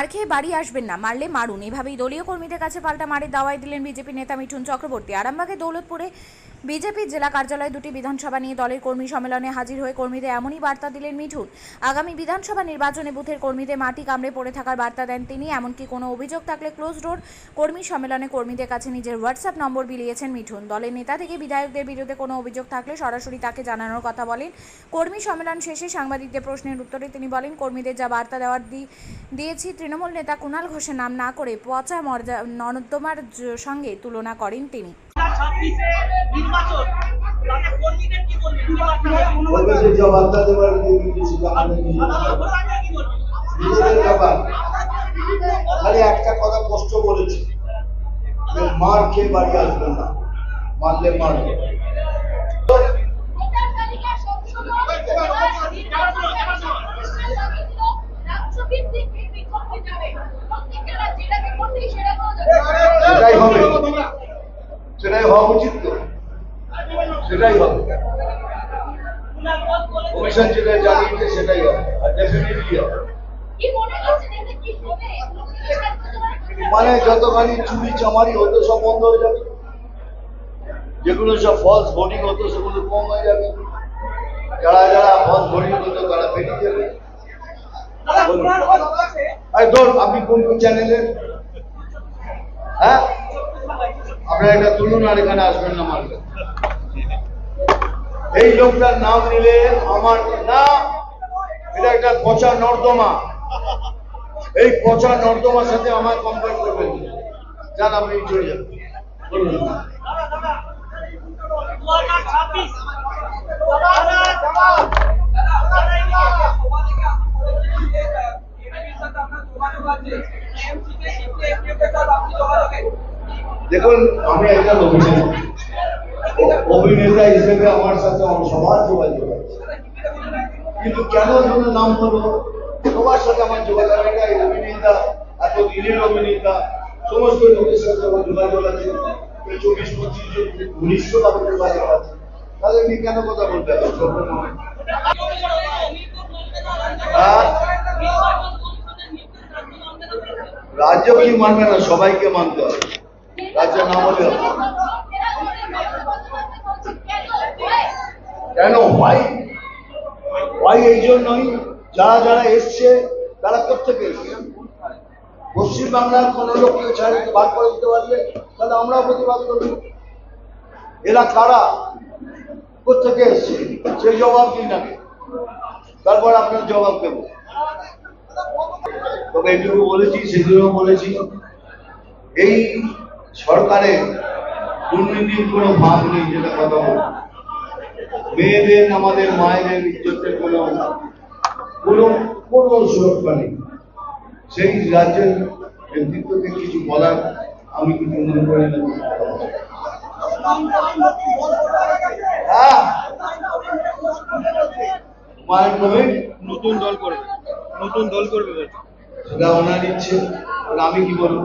মার খেয়ে বাড়ি আসবেন না, মারলে মারুন। এভাবেই দলীয় কর্মীদের কাছে পাল্টা মারের দাওয়াই দিলেন বিজেপি নেতা মিঠুন চক্রবর্তী। আরামবাগে দৌলতপুরে বিজেপির জেলা কার্যালয়ে দুটি বিধানসভা নিয়ে দলের কর্মী সম্মেলনে হাজির হয়ে কর্মীদের এমনই বার্তা দিলেন মিঠুন। আগামী বিধানসভা নির্বাচনে বুথের কর্মীদের মাটি কামড়ে পড়ে থাকার বার্তা দেন তিনি, এমনকি কোনো অভিযোগ থাকলে ক্লোজ ডোর কর্মী সম্মেলনে কর্মীদের কাছে নিজের হোয়াটসঅ্যাপ নম্বর বিলিয়েছেন মিঠুন। দলের নেতা থেকে বিধায়কদের বিরুদ্ধে কোনো অভিযোগ থাকলে সরাসরি তাকে জানানোর কথা বলেন। কর্মী সম্মেলন শেষে সাংবাদিকদের প্রশ্নের উত্তরে তিনি বলেন, কর্মীদের যা বার্তা দেওয়ার দিয়েছি, তৃণমূল নেতা কুণাল ঘোষের নাম না করে পচা মর্যা নর্দমার সঙ্গে তুলনা করেন তিনি। বলবে যে কিছু নিজেদের ব্যাপার। খালি একটা কথা বলেছে। মার খেয়ে বাড়ি আসবেন না। মারলে মারবে হবে। সেটাই হওয়া উচিত তো। সেটাই হবে। কমিশন যেটা জানিয়েছে সেটাই হবে, আর ডেফিনেটলি হবে। মনে যতখানি চুরি চামারি হতো সব বন্ধ হয়ে যাবে। যেগুলো সব ফলস ভোটিং হতো সেগুলো কম হয়ে যাবে। যারা যারা ফলস ভোটিং হতো তারা বেরিয়ে যাবে। আপনি কোন কোন চ্যানেলে হ্যাঁ? আপনারা এটা তুলুন আর এখানে আসবেন না মারবে এই লোকটার নাম নিলে আমার না এটা একটা পচা নর্দমা এই পচা নর্দমার সাথে আমার কম্পেয়ার করবেন। যান আপনি চলে যান বলুন দাদা, দাদা, 2026 দাদা, দাদা, দাদা, এদিকে। দেখুন আমি অভিনেতা অ- অভিনেতা হিসেবে আমার সাথে সবার যোগাযোগ আছে। কিন্তু কেন যেন নাম হলো? সবার সাথে আমার যোগাযোগ এটা অভিনেতা, এত দিনের অভিনেতা, সমস্ত লোকের সাথে আমার যোগাযোগ আছে। চব্বিশ, পঁচিশ জন উনিশশো তাদের যোগাযোগ আছে। তাহলে নিয়ে কেন কথা বলতে হবে? রাজ্য কি মানবে না? সবাইকে মানতে হবে। রাজ্য না হলে হবে। কেন? হয় হয় এই জন্যই? যারা যারা এসছে, তারা কোথেকে এসছে। পশ্চিমবাংলার কোন লোককে ছাড় বার করে দিতে পারলে, তাহলে আমরাও প্রতিবাদ করব। এরা কারা? কোথেকে এসছে। সেই জবাব দিন আগে তারপর আপনার জবাব দেব। তবে এইটুকু বলেছি সেদিনও বলেছি। এই সরকারের দুর্নীতির কোনো ভাব নেই, যেটা কথা বলব মেয়েদের আমাদের মায়েদের ইজ্জতের কোনো কোনো কোনো সুরক্ষা নেই? সেই রাজ্যের নেতৃত্বকে কিছু বলার আমি কিছু মনে করি না। হ্যাঁ। নতুন দল করবে নতুন দল করবে সেটা ওনার ইচ্ছে আমি কি বলব?